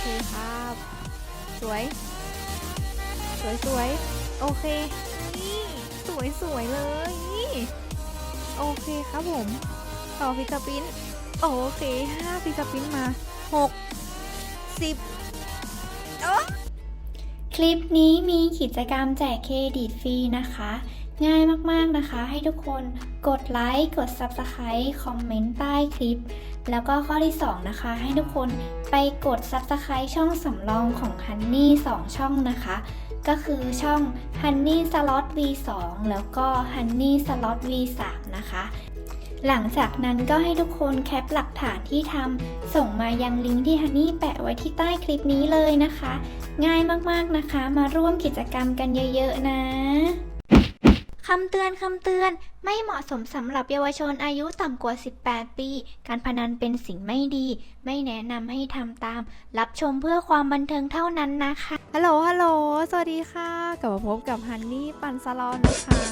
เคครับ สวย สวยสวยโอเค นี่สวยสวยเลยนี่โอเคครับผม ต่อฟิสปินโอเคห้าฟิสปินมาหกสิบคลิปนี้มีกิจกรรมแจกเครดิตฟรีนะคะ ง่ายมากๆนะคะ ให้ทุกคนกดไลค์ กด Subscribe คอมเมนต์ใต้คลิป แล้วก็ข้อที่ 2 นะคะ ให้ทุกคนไปกด Subscribe ช่องสำรองของ Honey 2ช่องนะคะ ก็คือช่อง Honey Slot V2 แล้วก็ Honey Slot V3 นะคะ หลังจากนั้นก็ให้ทุกคนแคปหลักฐานที่ทำส่งมายังลิงก์ที่ Honey แปะไว้ที่ใต้คลิปนี้เลยนะคะ ง่ายมากๆนะคะ มาร่วมกิจกรรมกันเยอะๆนะ คำเตือนคำเตือน ไม่เหมาะสมสำหรับเยาวชนอายุต่ำกว่า 18 ปี การพนันเป็นสิ่งไม่ดี ไม่แนะนำให้ทำตาม รับชมเพื่อความบันเทิงเท่านั้นนะคะ ฮัลโหล ฮัลโหล สวัสดีค่ะ กลับมาพบกับฮันนี่ปันสลอนนะคะ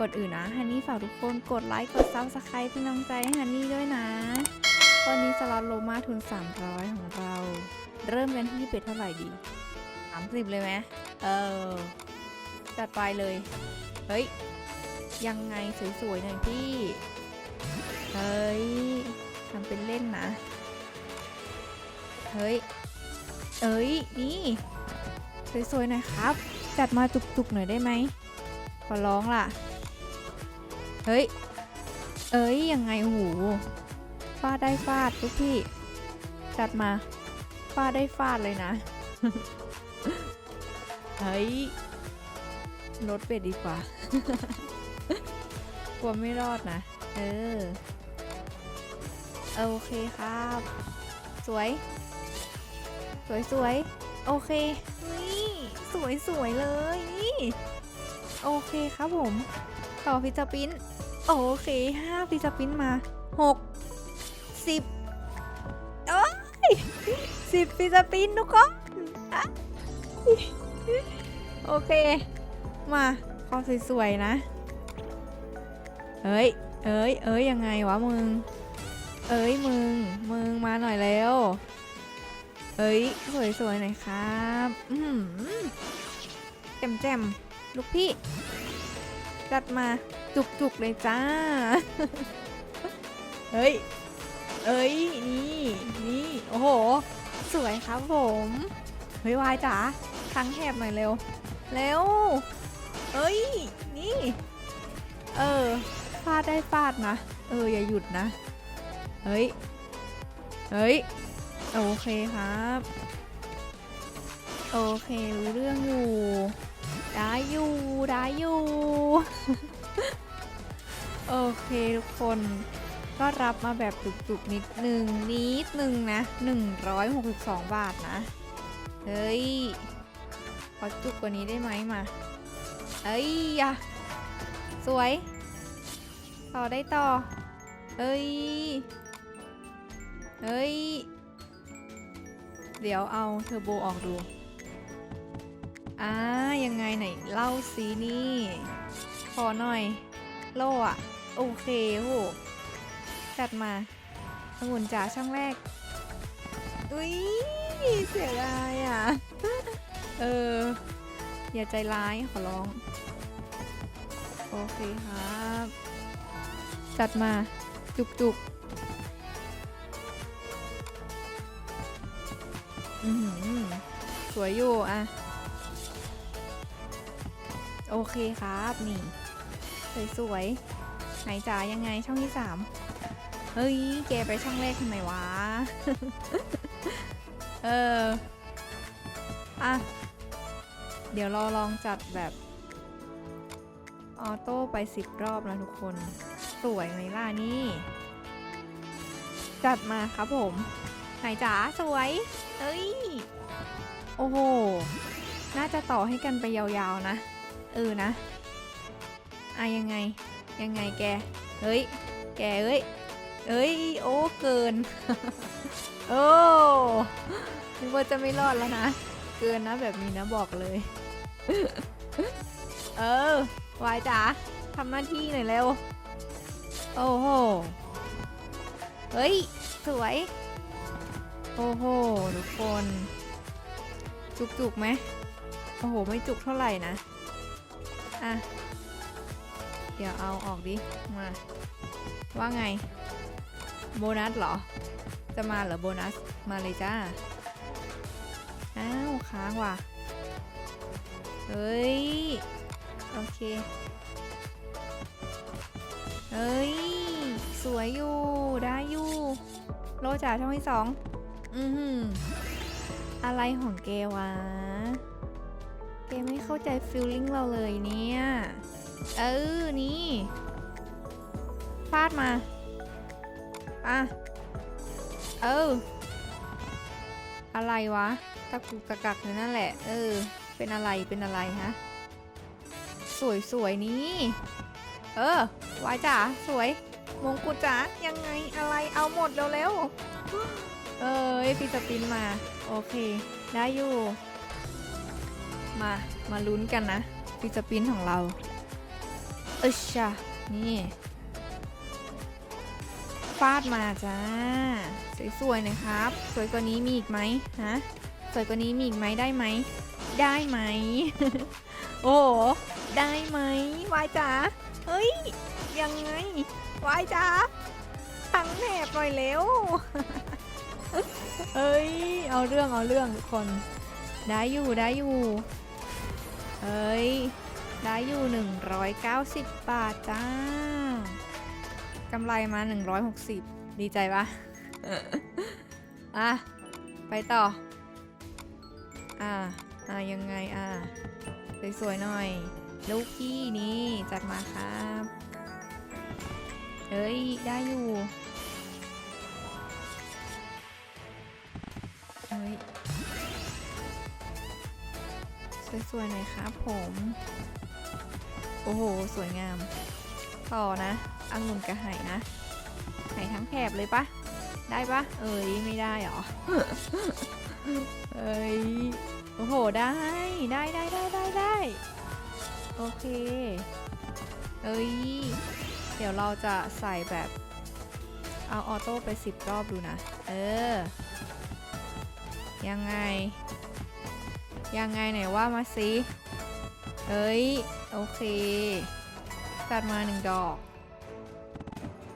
กดอื่นนะ ฮันนี่ฝากทุกคนกดไลค์ กดซับสไครป์เป็นกำลังใจให้ฮันนี่ด้วยนะ วันนี้สล็อตโลมาทุน 300 ของเรา เริ่มกันที่เป็ดเท่าไหร่ดี 30 เลยไหมเออ จัดไปเลย เฮ้ย ยังไงสวยๆหน่อยพี่ เฮ้ยทำเป็นเล่นนะ เฮ้ย เอ้ย นี่ สวยๆหน่อยครับ จัดมาจุกๆหน่อยได้ไหมขอร้องล่ะ เฮ้ย เอ้ย ยังไงโอ้โหฟาดได้ฟาดทุกพี่ จัดมา ฟาดได้ฟาดเลยนะ เฮ้ย ลดเป็ดดีกว่า กลัวไม่รอดนะ เออ โอเคครับ สวย สวยสวยโอเคนี่สวยสวยเลยนี่ โอเคครับผม ต่อฟิสปิน โอเคห้าฟิสปินมาหกสิบโอ้ยสิบฟิสปินทุกคนโอเค มาขอสวยๆนะ เอ้ย เอ้ย เอ้ย ยังไงวะมึง เอ้ยมึง มึงมาหน่อยแล้วเอ้ย สวยๆหน่อยครับอืมแจ่มแจ่มลูกพี่ จัดมาจุกๆเลยจ้า เฮ้ย เอ้ย นี่ นี่ โอ้โห สวยครับผม เฮ้ยวายจ๋าทั้งแหบหน่อยเร็ว เร็ว เอ้ย นี่ เออ ฟาดได้ฟาดนะ เออ อย่าหยุดนะ เฮ้ย เฮ้ย โอเคครับ โอเครู้เรื่องอยู่ ได้อยู่ ได้อยู่ โอเคทุกคน ก็รับมาแบบจุกๆนิดนึง นิดนึงนะ 162 บาทนะ เฮ้ย ขอจุกกว่านี้ได้ไหมมา เอ้ยอะสวย ต่อได้ต่อเฮ้ยเฮ้ย เดี๋ยวเอาเทอร์โบออกดู อ่า ยังไงไหนเล่าซีนี่ขอหน่อย โล่อะโอเคโหจัดมาองุ่นจ๋าช่องแรก อุ้ยเสียดายอะ เออ อย่าใจร้ายขอร้อง โอเคครับ จัดมาจุกจุกอือหือสวยอยู่อะโอเคครับ นี่ สวยๆไหนจ๋ายังไงช่องที่สามเฮ้ยแกไปช่องแรกทำไมวะ เออ อะ เดี๋ยวเราลองจัดแบบออโต้ไปสิบรอบนะทุกคน สวยไหมล่ะนี่ จัดมาครับผม ไหนจ๋าสวย เอ้ย โอ้โห น่าจะต่อให้กันไปยาวๆนะ เออนะอะยังไง ยังไงแก เฮ้ย แกเอ้ย เอ้ย โอ้เกิน โอ้นึกว่าจะไม่รอดแล้วนะ เกินนะแบบนี้นะบอกเลย เออวายจ๋าทำหน้าที่หน่อยเร็ว โอ้โห เฮ้ย สวย โอ้โห ทุกคน จุกจุกๆไหมโอ้โห ไม่จุกเท่าไหร่นะ อะ เดี๋ยวเอาออกดิ มา ว่าไง โบนัสเหรอ จะมาเหรอโบนัส มาเลยจ้า ค้างว่ะ เฮ้ย โอเค เฮ้ย สวยอยู่ ได้อยู่ โลจ่าช่องที่สอง อือหือ อะไรของเกวะ เกไม่เข้าใจฟิลลิ่งเราเลยเนี่ย เออ นี่ฟาดมา อะ เออ อะไรวะ ตะกุกตะกักอยู่นั่นแหละ เออ เป็นอะไรเป็นอะไรฮะ สวยสวยๆนี่ เออวายจ๋าสวย มงกุฎจ๋ายังไงอะไรเอาหมดเร็วๆเอ้ยพี่สปินมา โอเค ได้อยู่ มา มาลุ้นกันนะพี่สปินของเราเอ้ยชะนี่ฟาดมาจ้า สวยๆนะครับ สวยกว่านี้มีอีกไหมฮะ สวยกว่านี้มีอีกไหมได้ไหม ได้ไหม โอ้โหได้ไหมวายจ๋าเฮ้ย ยังไงวายจ๋าทั้งแถบหน่อยเร็วเอ้ย เอาเรื่องเอาเรื่องทุกคน ได้อยู่ได้อยู่ เอ้ย ได้อยู่ 190 บาทจ้ากำไรมา 160 ดีใจปะอะ ไปต่อ อ่าอ่ายังไงอ่าสวยๆหน่อยลูกพี่นี่จัดมาครับเฮ้ย ได้อยู่เฮ้ยสวยๆหน่อยครับผม โอ้โห สวยงาม ต่อนะอังุ่นกระหายนะไหทั้งแถบเลยปะได้ปะเอ้ยไม่ได้หรอ เอ้ย โอ้โห ได้ ได้ได้ได้ได้ได้ โอเค เอ้ย เดี๋ยวเราจะใส่แบบ เอาออโต้ไปสิบรอบดูนะ เออ ยังไง ยังไงไหนว่ามาสิ เอ้ย โอเค จัดมาหนึ่งดอก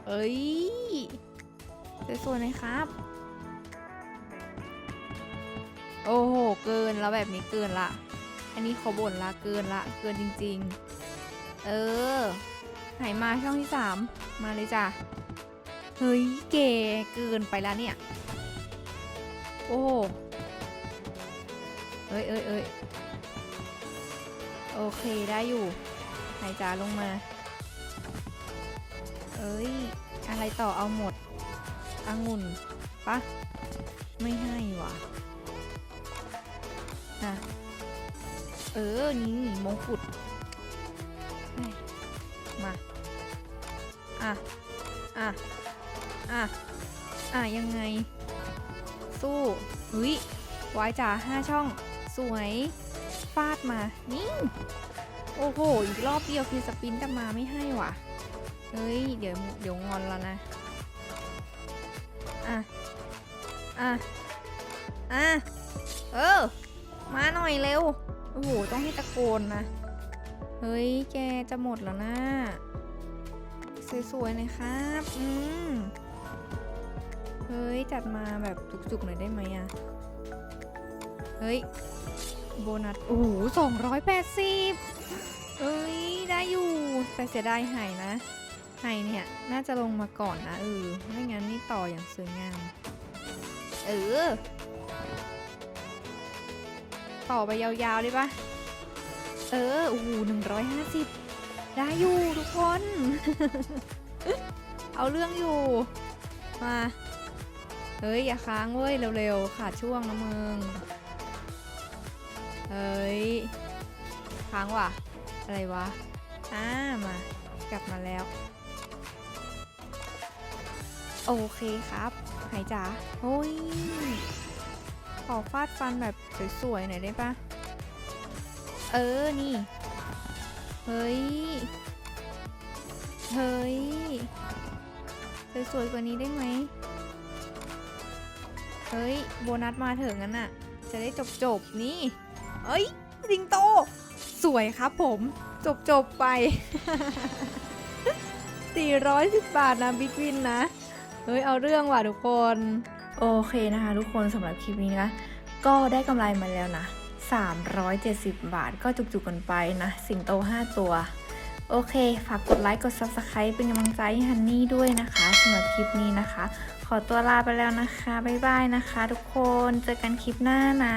เอ้ยสวยๆหนะครับ โอ้โห เกินแล้วแบบนี้เกินละ อันนี้เขาบ่นละเกินละ เกินจริง ๆ เออหายมาช่องที่สามมาเลยจ้ะ เฮ้ยเก๋เกินไปแล้วเนี่ย โอ้เอ้ยเอ้ยเอ้ยโอเคได้อยู่หายจาลงมา เอ้ย อะไรต่อเอาหมดองุ่นปะ เออ นี่มงกุฎมา อะ อะ อะ อะ ยังไง สู้อุ้ยวายจ๋าห้าช่อง สวย ฟาดมา นี่ โอ้โห อีกรอบเดียวคือสปินกลับมาไม่ให้ว่ะ เฮ้ย เดี๋ยว เดี๋ยวงอนแล้วนะ อะ อะ อะ เออ มาหน่อยเร็ว โอ้โหต้องให้ตะโกนนะ เฮ้ย แกจะหมดแล้วนะ สวยๆหน่อยครับ อืม เฮ้ย จัดมาแบบจุกๆหน่อยได้ไหมอะเฮ้ย โบนัส โอ้โหสองร้อยแปดสิบเอ้ย ได้อยู่ แต่เสียดายไห่นะไห่เนี่ย น่าจะลงมาก่อนนะเออไม่งั้นนี่ต่ออย่างสวยงาม เออ ต่อไปยาวๆได้ปะเออโอ้โหหนึ่งร้อยห้าสิบได้อยู่ทุกคน เอาเรื่องอยู่ มา เฮ้ย อย่าค้างเว้ย เร็วๆ ขาดช่วงนะมึง เฮ้ย ค้างว่ะ อะไรวะอ่ามา กลับมาแล้ว โอเคครับ หายจ๋าโอ้ยขอฟาดฟันแบบ สวยๆหน่อยได้ปะเออ นี่ เฮ้ย เฮ้ย สวยๆกว่านี้ได้ไหม เฮ้ย โบนัสมาเถอะงั้นน่ะจะได้จบจบๆ นี่ เอ้ย สิงโต สวยครับผมจบจบๆ ไป 410 บาทนะบิ๊กวินนะ เฮ้ย เอาเรื่องว่ะทุกคน โอเคนะคะทุกคนสำหรับคลิปนี้นะ ก็ได้กำไรมาแล้วนะ 370 บาทก็จุกๆกันไปนะ สิงโต 5 ตัว โอเค ฝากกดไลค์ กด Subscribe เป็นกำลังใจให้ฮันนี่ด้วยนะคะสำหรับคลิปนี้นะคะ ขอตัวลาไปแล้วนะคะ บ๊ายบายนะคะทุกคน เจอกันคลิปหน้านะ